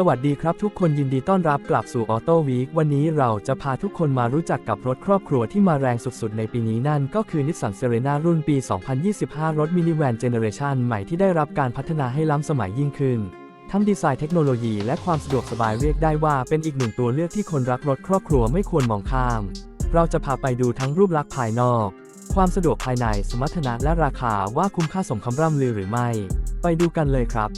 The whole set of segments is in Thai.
สวัสดีครับทุกคนยินดีต้อนรับกลับสู่ออโต้วีควันนี้เราจะพาทุกคนมารู้จักกับรถครอบครัวที่มาแรงสุดๆ ในปีนี้นั่นก็คือนิสสันเซเรนารุ่นปี 2025 รถมินิแวนเจเนอเรชันใหม่ที่ได้รับการพัฒนาให้ล้ำสมัยยิ่งขึ้น ทั้งดีไซน์เทคโนโลยีและความสะดวกสบายเรียกได้ว่าเป็นอีกหนึ่งตัวเลือกที่คนรักรถครอบครัวไม่ควรมองข้าม เราจะพาไปดูทั้งรูปลักษณ์ภายนอก ความสะดวกภายในสมรรถนะและราคาว่าคุ้มค่าสมคำร่ำลือหรือไม่ ไปดูกันเลยครับ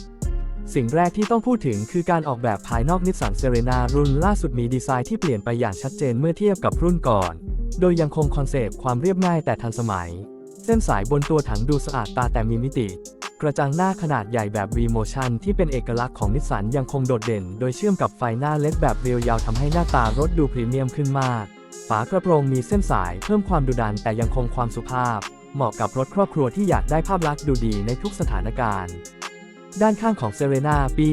สิ่งแรกที่ต้องพูดถึงคือการออกแบบภายนอกนิสสันเซเรนารุ่นล่าสุดมีดีไซน์ที่เปลี่ยนไปอย่างชัดเจนเมื่อเทียบกับรุ่นก่อน โดยยังคงคอนเซปต์ความเรียบง่ายแต่ทันสมัย เส้นสายบนตัวถังดูสะอาดตาแต่มีมิติ กระจังหน้าขนาดใหญ่แบบ V-Motion ที่เป็นเอกลักษณ์ของนิสสันยังคงโดดเด่น โดยเชื่อมกับไฟหน้าเล็กแบบเรียวยาวทำให้หน้าตารถดูพรีเมียมขึ้นมาก ฝากระโปรงมีเส้นสายเพิ่มความดุดันแต่ยังคงความสุภาพ เหมาะกับรถครอบครัวที่อยากได้ภาพลักษณ์ดูดีในทุกสถานการณ์ ด้านข้างของ Serena ปี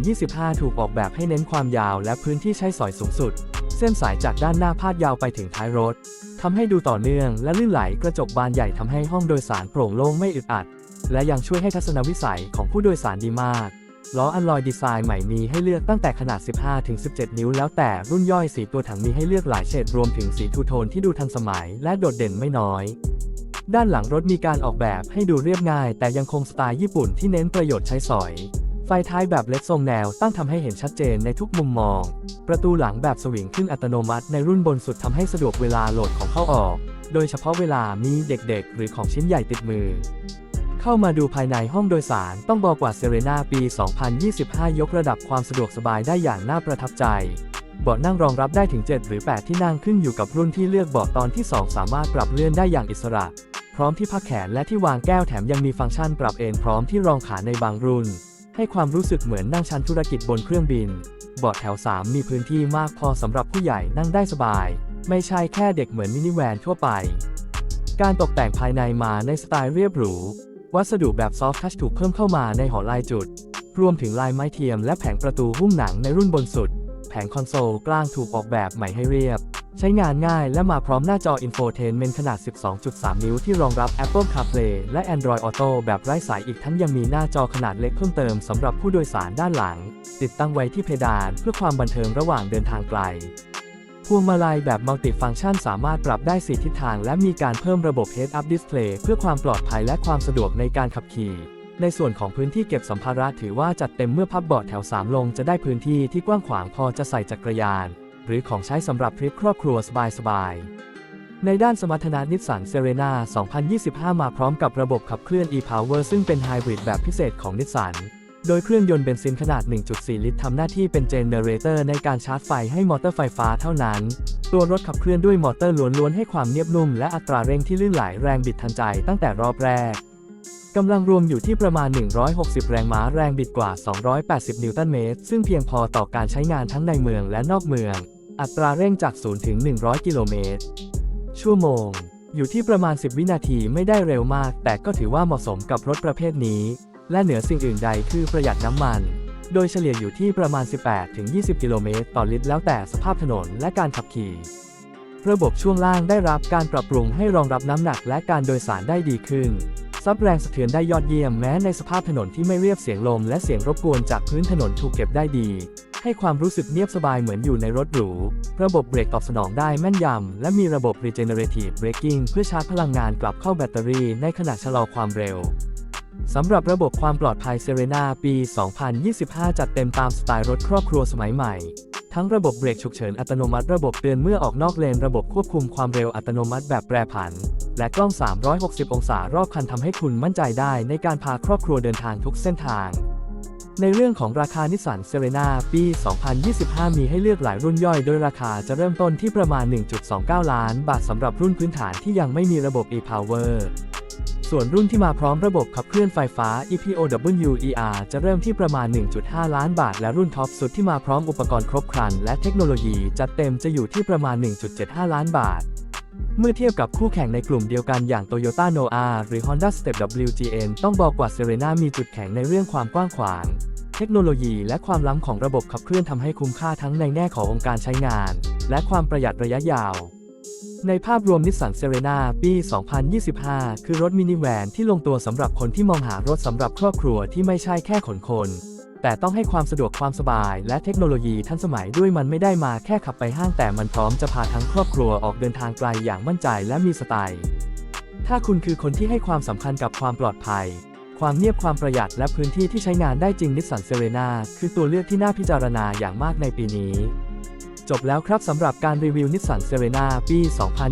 2025 ถูกออกแบบให้เน้นความยาวและพื้นที่ใช้สอยสูงสุด เส้นสายจากด้านหน้าพาดยาวไปถึงท้ายรถทำให้ดูต่อเนื่องและลื่นไหลกระจกบานใหญ่ทำให้ห้องโดยสารโปร่งโล่งไม่อึดอัด และยังช่วยให้ทัศนวิสัยของผู้โดยสารดีมากล้ออัลลอยดีไซน์ใหม่มีให้เลือกตั้งแต่ขนาด 15-17 นิ้วแล้วแต่รุ่นย่อยสีตัวถังมีให้เลือกหลายเฉดรวมถึงสีทูโทนที่ดูทันสมัยและโดดเด่นไม่น้อย ด้านหลังรถมีการออกแบบให้ดูเรียบง่าย แต่ยังคงสไตล์ญี่ปุ่นที่เน้นประโยชน์ใช้สอย ไฟท้ายแบบเล็ดทรงแนวตั้งทำให้เห็นชัดเจนในทุกมุมมอง ประตูหลังแบบสวิงขึ้นอัตโนมัติในรุ่นบนสุดทำให้สะดวกเวลาโหลดของเข้าออก โดยเฉพาะเวลามีเด็กๆ หรือของชิ้นใหญ่ติดมือ เข้ามาดูภายในห้องโดยสารต้องบอกว่าเซเรนาปี 2025 ยกระดับความสะดวกสบายได้อย่างน่าประทับใจ เบาะนั่งรองรับได้ถึง 7 หรือ 8 ที่นั่งขึ้นอยู่กับรุ่นที่เลือกเบาะตอนที่ 2 สามารถปรับเลื่อนได้อย่างอิสระ พร้อมที่พักแขนและที่วางแก้วแถมยังมีฟังก์ชันปรับเอนพร้อมที่รองขาในบางรุ่น ให้ความรู้สึกเหมือนนั่งชั้นธุรกิจบนเครื่องบิน เบาะแถว 3 มีพื้นที่มากพอสำหรับผู้ใหญ่นั่งได้สบาย ไม่ใช่แค่เด็กเหมือนมินิแวนทั่วไป การตกแต่งภายในมาในสไตล์เรียบหรู วัสดุแบบซอฟทัชถูกเพิ่มเข้ามาในหอลายจุด รวมถึงลายไม้เทียมและแผงประตูหุ้มหนังในรุ่นบนสุด แผงคอนโซลกลางถูกออกแบบใหม่ให้เรียบ ใช้งานง่ายและมาพร้อมหน้าจอ Infotainment ขนาด 12.3 นิ้วที่รองรับ Apple CarPlay และ Android Auto แบบไร้สายอีกทั้งยังมีหน้าจอขนาดเล็กเพิ่มเติมสำหรับผู้โดยสารด้านหลัง ติดตั้งไว้ที่เพดานเพื่อความบันเทิงระหว่างเดินทางไกลพวงมาลัยแบบมัลติฟังก์ชันสามารถปรับได้ 4 ทิศทาง และมีการเพิ่มระบบ Head Up Display เพื่อความปลอดภัยและความสะดวกในการขับขี่ ในส่วนของพื้นที่เก็บสัมภาระถือว่าจัดเต็มเมื่อพับเบาะแถว 3 ลงจะได้พื้นที่ที่กว้างขวางพอจะใส่จักรยาน หรือของใช้สำหรับทริปครอบครัวสบายๆ ในด้านสมรรถนะนิสสันเซเรนา2025 มาพร้อมกับระบบขับเคลื่อน e-Power ซึ่งเป็นไฮบริดแบบพิเศษของนิสสันโดยเครื่องยนต์เบนซินขนาด 1.4 ลิตรทำหน้าที่เป็นเจเนเรเตอร์ในการชาร์จไฟให้มอเตอร์ไฟฟ้าเท่านั้น ตัวรถขับเคลื่อนด้วยมอเตอร์ล้วนๆให้ความเนียบนุ่มและอัตราเร่งที่ลื่นไหลแรงบิดทันใจตั้งแต่รอบแรก กำลังรวมอยู่ที่ประมาณ 160 แรงม้าแรงบิดกว่า 280 นิวตันเมตร ซึ่งเพียงพอต่อการใช้งานทั้งในเมืองและนอกเมือง อัตราเร่งจาก 0 ถึง 100 กิโลเมตร ชั่วโมง อยู่ที่ประมาณ 10 วินาทีไม่ได้เร็วมาก แต่ก็ถือว่าเหมาะสมกับรถประเภทนี้ และเหนือสิ่งอื่นใดคือประหยัดน้ำมัน โดยเฉลี่ยอยู่ที่ประมาณ 18 ถึง 20 กิโลเมตรต่อลิตรแล้วแต่สภาพถนนและการขับขี่ระบบช่วงล่างได้รับการปรับปรุงให้รองรับน้ำหนักและการโดยสารได้ดีขึ้น ซับแรงสะเทือนได้ยอดเยี่ยมแม้ในสภาพถนนที่ไม่เรียบเสียงลมและเสียงรบกวนจากพื้นถนนถูกเก็บได้ดี ให้ความรู้สึกเนียบสบายเหมือนอยู่ในรถหรู ระบบเบรกตอบสนองได้แม่นยำ และมีระบบ regenerative braking เพื่อชาร์จพลังงานกลับเข้าแบตเตอรี่ในขณะชะลอความเร็วสำหรับระบบความปลอดภัย Serena ปี 2025 จัดเต็มตามสไตล์รถครอบครัวสมัยใหม่ ทั้งระบบเบรกฉุกเฉินอัตโนมัติ ระบบเตือนเมื่อออกนอกเลน ระบบควบคุมความเร็วอัตโนมัติแบบแปรผัน และกล้อง 360 องศารอบคันทำให้คุณมั่นใจได้ในการพาครอบครัวเดินทางทุกเส้นทาง ในเรื่องของราคานิสสันเซเรนาปี 2025 มีให้เลือกหลายรุ่นย่อยโดยราคาจะเริ่มต้นที่ประมาณ 1.29 ล้านบาทสำหรับรุ่นพื้นฐานที่ยังไม่มีระบบ e-power ส่วนรุ่นที่มาพร้อมระบบขับเคลื่อนไฟฟ้า EPOWER จะเริ่มที่ประมาณ 1.5 ล้านบาท และรุ่นท็อปสุดที่มาพร้อมอุปกรณ์ครบครัน และเทคโนโลยีจัดเต็มจะอยู่ที่ประมาณ 1.75 ล้านบาท เมื่อเทียบกับคู่แข่งในกลุ่มเดียวกันอย่าง Toyota n o a หรือ Honda Step WGN ต้องบอกว่า Serena มีจุดแข็งในเรื่องความกว้างขวาง เทคโนโลยีและความล้ำของระบบขับเคลื่อนทำให้คุ้มค่าทั้งในแง่ขององค์การใช้งาน และความประหยัดระยะยาว ในภาพรวมนิสสันเซเรนาปี 2025 คือรถมินิแวนที่ลงตัวสำหรับคนที่มองหารถสำหรับครอบครัวที่ไม่ใช่แค่ขนคน แต่ต้องให้ความสะดวกความสบาย และเทคโนโลยีทันสมัยด้วยมันไม่ได้มาแค่ขับไปห้างแต่มันพร้อมจะพาทั้งครอบครัวออกเดินทางไกลอย่างมั่นใจและมีสไตล์ ถ้าคุณคือคนที่ให้ความสำคัญกับความปลอดภัย ความเงียบความประหยัดและพื้นที่ที่ใช้งานได้จริงนิสสันเซเรนาคือตัวเลือกที่น่าพิจารณาอย่างมากในปีนี้ จบแล้วครับสำหรับการรีวิวนิสสันเซเรนาปี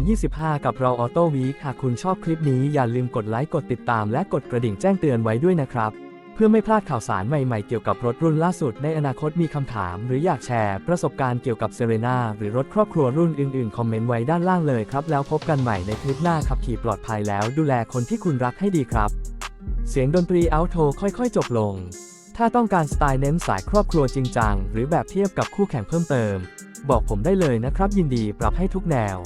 2025 กับเราออโต้วีคหากคุณชอบคลิปนี้อย่าลืมกดไลค์กดติดตามและกดกระดิ่งแจ้งเตือนไว้ด้วยนะครับ พื่อไม่พลาดข่าวสารใหม่ๆ เกี่ยวกับรถรุ่นล่าสุดในอนาคตมีคำถาม หรืออยากแชร์ประสบการณ์เกี่ยวกับเซเรนาหรือรถครอบครัวรุ่นอื่นๆ คอมเมนต์ไว้ด้านล่างเลยครับ แล้วพบกันใหม่ในคลิปหน้าขับขี่ปลอดภัยแล้วดูแลคนที่คุณรักให้ดีครับ เสียงดนตรีเอาโทค่อยๆ จบลง ถ้าต้องการสไตล์เน้นสายครอบครัวจริงจังหรือแบบเทียบกับคู่แข่งเพิ่มเติม บอกผมได้เลยนะครับ ยินดีปรับให้ทุกแนว